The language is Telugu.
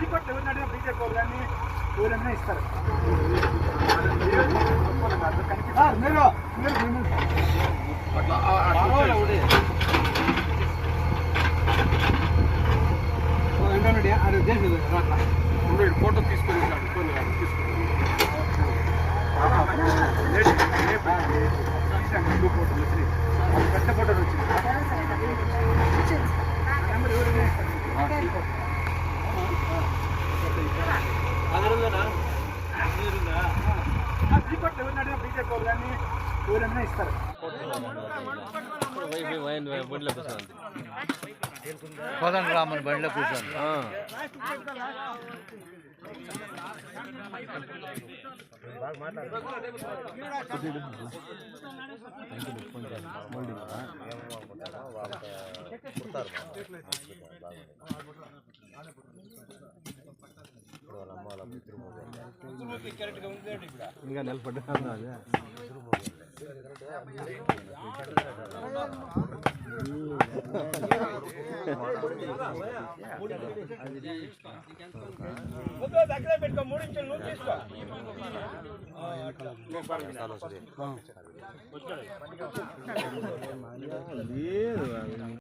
రిపోర్ట్ ఎవరిని అడిగినా బీజేపీ వాళ్ళు కానీ ఎవరైనా ఇస్తారు. మీరు మీరు ఫోటో తీసుకొని తీసుకొని పెద్ద ఫోటోలు వచ్చింది రిపోర్ట్ ఎవరిని అడిగినా బీజేపీ వాళ్ళు కానీ ఎవరైనా ఇస్తారు కోదండ రామన్ బండిలో కూర్చోండి ఇంకా నిలబడ్డా దగ్గర పెట్టుకో మూడు నిమిషాలు నువ్వు తీసుకో లేదు